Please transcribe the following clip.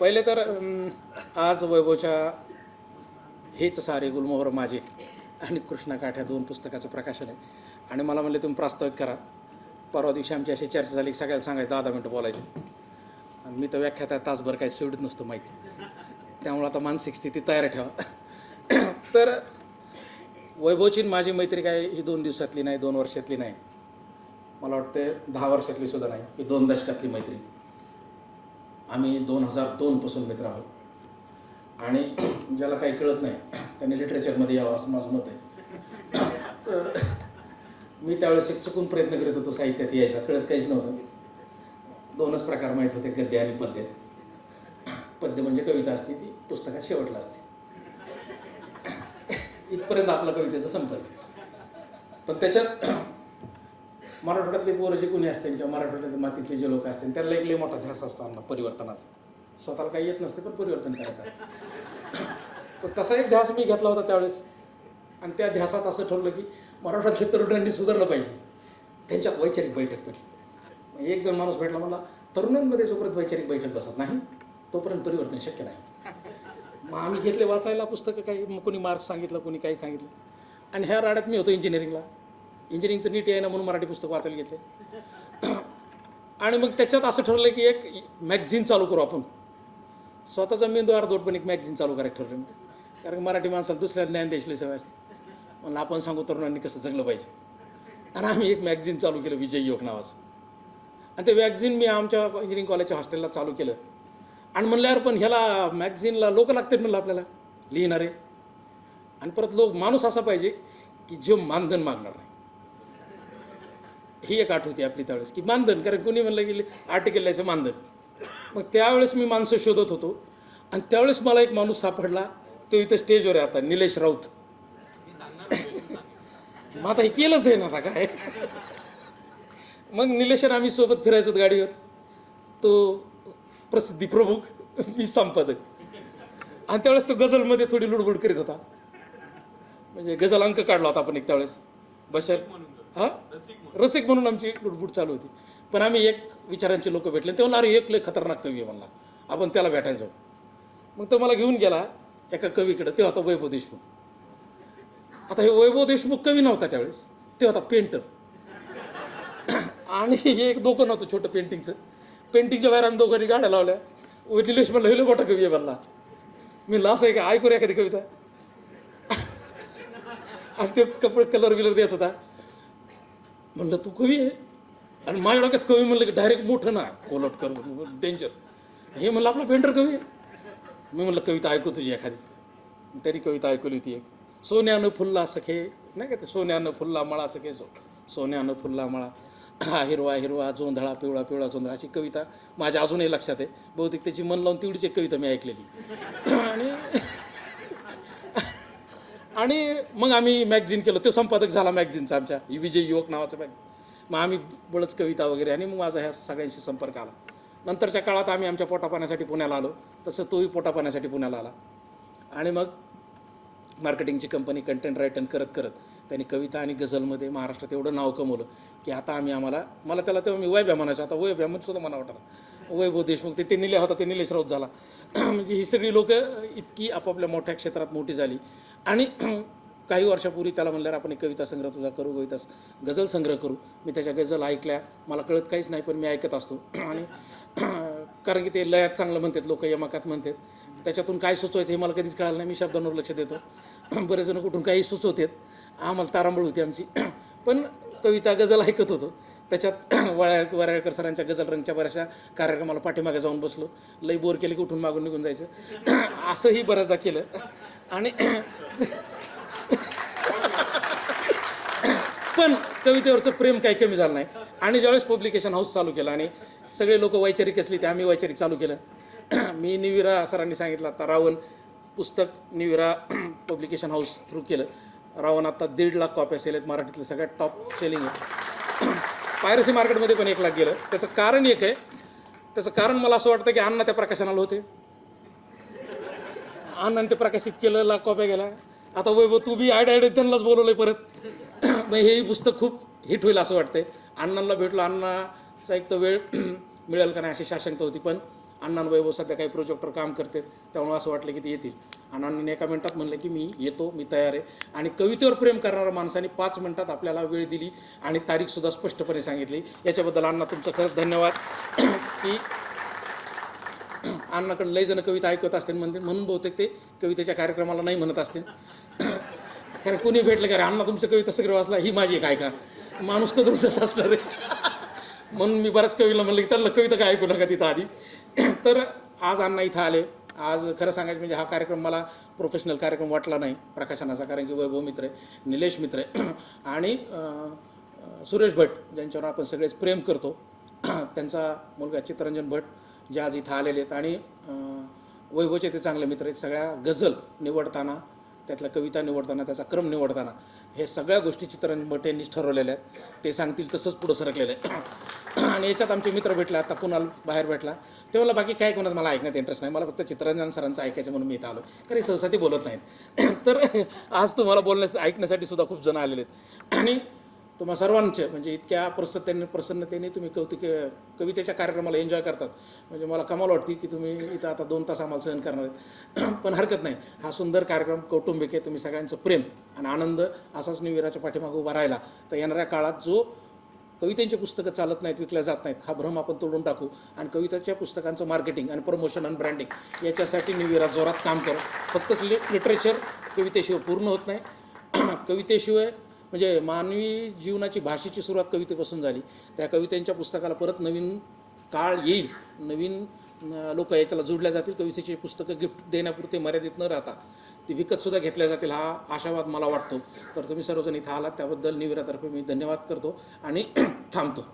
पहिले तर आज वैभवच्या हेच सारे गुलमोहर माझे आणि कृष्णाकाठ्या दोन पुस्तकाचं प्रकाशन आहे. आणि मला म्हणले तुम्ही प्रास्ताविक करा. परवा दिवशी आमची अशी चर्चा झाली की सगळ्याला सांगायचं दहा दहा मिनटं बोलायचे. आणि मी तर व्याख्यात आहे तासभर काही सोडत नसतो माहिती. त्यामुळे आता मानसिक स्थिती तयार ठेवा. तर वैभवची माझी मैत्री काय ही दोन दिवसातली नाही दोन वर्षातली नाही. मला वाटते दहा वर्षातली सुद्धा नाही ही दोन दशकातली मैत्री. आम्ही दोन हजार दोनपासून मित्र आहोत. आणि ज्याला काही कळत नाही त्यांनी लिटरेचरमध्ये यावं असं माझं मत आहे. तर मी त्यावेळेस एक चुकून प्रयत्न करत होतो साहित्यात यायचा. कळत काहीच नव्हतं. दोनच प्रकार माहीत होते गद्य आणि पद्य. पद्य म्हणजे कविता असते ती पुस्तकात शेवटला असते. इथपर्यंत आपला कवितेचा संपर्क. पण त्याच्यात मराठवाड्यातले पोरं जे कोणी असतील किंवा मराठवाड्यातले मातीतले जे लोक असतील त्यांना एक मोठा ध्यास असतो अन्न परिवर्तनाचा. स्वतःला काही येत नसते पण परिवर्तन करायचं असतं. पण तसा एक ध्यास मी घेतला होता त्यावेळेस. आणि त्या ध्यासात असं ठरलं की मराठवाड्यातल्या तरुणांनी सुधारलं पाहिजे. त्यांच्यात वैचारिक बैठक भेटली. मग एक जण माणूस भेटला मला तरुणांमध्ये जोपर्यंत वैचारिक बैठक बसत नाही तोपर्यंत परिवर्तन शक्य नाही. मग आम्ही घेतले वाचायला पुस्तकं काही मग कोणी मार्क्स सांगितलं कोणी काही सांगितलं. आणि ह्या राड्यात मी होतो इंजिनिअरिंगला इंजिनिअरिंगचं नीट आहे ना म्हणून मराठी पुस्तक वाचायला घेतले. आणि मग त्याच्यात असं ठरलं की एक मॅगझिन चालू करू आपण. स्वतःचा मेंदू अर्धोट पण एक मॅगझिन चालू करायचं ठरलं मी कारण मराठी माणसाला दुसऱ्या ज्ञान द्यायची सवय असते. म्हणलं आपण सांगू तरुणांनी कसं जगलं पाहिजे. आणि आम्ही एक मॅगझिन चालू केलं विजय योग नावाचं. आणि ते मॅगझिन मी आमच्या इंजिनिअरिंग कॉलेजच्या हॉस्टेलला चालू केलं. आणि म्हणल्यावर पण ह्याला मॅगझिनला लोक लागतात म्हणलं आपल्याला. लिहिणारे. आणि परत लोक माणूस असा पाहिजे की जो मानधन मागणार नाही. ही एक आठ होती आपली त्यावेळेस की मानधन कारण कोणी म्हणलं गेले आर्टिकल लिहायचं मानधन. मग त्यावेळेस मी माणसं शोधत होतो. आणि त्यावेळेस मला एक माणूस सापडला तो इथं स्टेजवर आहे आता निलेश राऊत. मग आता हे केलंच आहे ना आता काय? मग निलेश आम्ही सोबत फिरायचो गाडीवर. तो प्रसिद्धी प्रमुख मी संपादक. आणि त्यावेळेस तो गझलमध्ये थोडी लुडबुड करीत होता. म्हणजे गझल अंक काढला होता आपण एक त्यावेळेस. बशर हां? रसिक म्हणून आमची लुटबुट चालू होती. पण आम्ही एक विचारांचे लोक भेटले ते म्हणला अरे एक लय खतरनाक कवी आहे म्हणला. आपण त्याला भेटायला जाऊ. मग तो मला घेऊन गेला एका कवीकडं. ते होता वैभव देशमुख. आता हे वैभव देशमुख कवी नव्हता त्यावेळेस. ते होता पेंटर आणि हे एक दोघं नव्हतं छोटं पेंटिंगचं पेंटिंगच्या बाहेर आम्ही दोघांनी गाड्या लावल्या. व निलेश म्हणलं हिलो मोठा कवी आहे म्हणला. मी लास आहे का? ऐकू रे एखादी कविता. आणि ते कपडे कलर बिलर देत होता. म्हणलं तू कवी आहे? आणि माझ्या डोक्यात कवी म्हणलं की डायरेक्ट मोठं ना कोलटकर डेंजर हे म्हणलं आपला पेंटर कवी आहे? मी म्हणलं कविता ऐकू तुझी एखादी. त्यांनी कविता ऐकवली होती एक. सोन्यानं फुलला सखे. नाही का ते? सोन्यानं फुलला मळा सखे. सो सोन्यानं फुलला मळा. हा हिरवा हिरवा जोंधळा पिवळा पिवळा जोंधळा. अशी कविता माझ्या अजूनही लक्षात आहे. बहुतेक त्याची मन लावून तेवढीच एक कविता मी ऐकलेली. आणि आणि मग आम्ही मॅगझिन केलं. तो संपादक झाला मॅगझिनचा आमच्या. विजय युवक नावाचं मॅगझिन मग आम्ही बळच कविता वगैरे आणि मग माझा ह्या सगळ्यांशी संपर्क आला. नंतरच्या काळात आम्ही आमच्या पोटापाण्यासाठी पुण्याला आलो. तसं तोही पोटापाण्यासाठी पुण्याला आला. आणि मग मार्केटिंगची कंपनी कंटेंट रायटन करत करत त्यांनी कविता आणि गझलमध्ये महाराष्ट्रात एवढं नाव कमवलं की आता आम्ही आम्हाला मला त्याला तेव्हा मी वैभ्या म्हणायचो. आता वैभ्या म्हणून सुद्धा मला वाटलं वैभव देशमुख ते ते निले होता ते निलेश राऊत झाला. म्हणजे ही सगळी लोकं इतकी आपापल्या मोठ्या क्षेत्रात मोठी झाली. आणि काही वर्षापूर्वी त्याला म्हणल्यावर आपण एक कविता संग्रह तुझा करू कविता गझल संग्रह करू. मी त्याच्या गझल ऐकल्या. मला कळत काहीच नाही पण मी ऐकत असतो. आणि कारण की ते लयात चांगलं म्हणतात लोक यमाकात म्हणतात. त्याच्यातून काय सुचवायचं हे मला कधीच कळालं नाही. मी शब्दांवर लक्ष देतो. बरेच जण कुठून काही सुचवतात. आम्हाला तारांबळ होती आमची. पण कविता गझल ऐकत होतो. त्याच्यात वळ्या वराळकर सरांच्या गझल रंगच्या बऱ्याचशा कार्यक्रमाला पाठीमागे जाऊन बसलो. लई बोर केले की उठून मागून निघून जायचं. असंही बऱ्याचदा केलं. आणि पण कवितेवरचं प्रेम काही कमी झालं नाही. आणि ज्यावेळेस पब्लिकेशन हाऊस चालू केलं आणि सगळे लोक वैचारिक असली ते आम्ही वैचारिक चालू केलं. मी निविरा सरांनी सांगितलं आता रावण पुस्तक निविरा पब्लिकेशन हाऊस थ्रू केलं. रावण आता दीड लाख कॉप्या सेल आहेत मराठीतलं सगळ्यात टॉप सेलिंग आहे. पायरसी मार्केटमध्ये पण एक लाख गेलं. त्याचं कारण एक आहे. त्याचं कारण मला असं वाटतं की अण्णा त्या प्रकाशनाला होते. आनंद ते प्रकाशित केलं लाख कॉप्या गेल्या आता वैभव तू बी आयड आयड त्यांनाच बोलवलं आहे परत. मग हे पुस्तक खूप हिट होईल असं वाटतंय. अण्णांना भेटलो अण्णाचा एक तर वेळ मिळेल का नाही अशी शाशंकता होती पण अण्णा वैभव सध्या काही प्रोजेक्टवर काम करते त्यामुळे असं वाटलं की ते येतील. अण्णांनी एका मिनटात म्हणलं की मी येतो मी तयार आहे. आणि कवितेवर प्रेम करणाऱ्या माणसाने पाच मिनटात आपल्याला वेळ दिली आणि तारीखसुद्धा स्पष्टपणे सांगितली. याच्याबद्दल अण्णा तुमचं खरंच धन्यवाद. की अण्णाकडून लई जण कविता ऐकत असतील म्हणते म्हणून बहुतेक ते कवितेच्या कार्यक्रमाला नाही म्हणत असतील. कारण कोणी भेटलं का रे अण्णा तुमचं कविता सगळं वाचला ही माझी एक ऐका. माणूस कधून जात असणार आहे म्हणून मी बऱ्याच कवीला म्हणलं की त्याला कविता काय ऐकू नका तिथं आधी. तर आज अण्णा इथं आले. आज खरं सांगायचं म्हणजे हा कार्यक्रम मला प्रोफेशनल कार्यक्रम वाटला नाही प्रकाशनाचा कारण की वैभव मित्र आहे निलेश मित्र आहे. आणि सुरेश भट ज्यांच्यावर आपण सगळेच प्रेम करतो. त्यांचा मुलगा चित्तरंजन भट जे आज इथं आलेले आहेत. आणि वैभवचे ते चांगले मित्र आहेत. सगळ्या गझल निवडताना त्यातल्या कविता निवडताना त्याचा क्रम निवडताना हे सगळ्या गोष्टी चित्रण मट यांनीच ठरवलेल्या आहेत. ते सांगतील तसंच पुढं सरकलेलं आहे. आणि याच्यात आमचे मित्र भेटला आता कुणाल बाहेर भेटला. ते मला बाकी काय कोणाचं? मला ऐकण्यात इंटरेस्ट नाही. मला फक्त चित्ररंजन सरांचं ऐकायचं म्हणून मी इथं आलो कारण सहसा ते बोलत नाहीत. तर आज तुम्हाला बोलण्यास ऐकण्यासाठी सुद्धा खूप जण आलेले आहेत. आणि तुम्हा सर्वांचे म्हणजे इतक्या प्रसन्नतेने प्रसन्नतेने तुम्ही कौतिक कवितेच्या कार्यक्रमाला एन्जॉय करतात. म्हणजे मला कमाल वाटते की तुम्ही इथं आता दोन तास आम्हाला सहन करणार आहेत. पण हरकत नाही. हा सुंदर कार्यक्रम कौटुंबिक आहे तुम्ही सगळ्यांचं प्रेम आणि आनंद असाच निवीराच्या पाठीमागं उभा राहिला. तर येणाऱ्या काळात जो कवितेची पुस्तकं चालत नाहीत विकल्या जात नाहीत हा भ्रम आपण तोडून टाकू आणि कवितेच्या पुस्तकांचं मार्केटिंग आणि प्रमोशन आणि ब्रँडिंग याच्यासाठी निवीरा जोरात काम करू फक्तच लि लिटरेचर कवितेशिवाय पूर्ण होत नाही. कवितेशिवाय म्हणजे मानवी जीवनाची भाषेची सुरुवात कवितेपासून झाली. त्या कवितेच्या पुस्तकाला परत नवीन काळ येईल. नवीन लोक याच्याला जोडल्या जातील. कवितेची पुस्तकं गिफ्ट देण्यापुरते मर्यादित न राहता ती विकतसुद्धा घेतल्या जातील हा आशावाद मला वाटतो. तर तुम्ही सर्वजण इथं आलात. त्याबद्दल निविरातर्फे मी धन्यवाद करतो आणि थांबतो.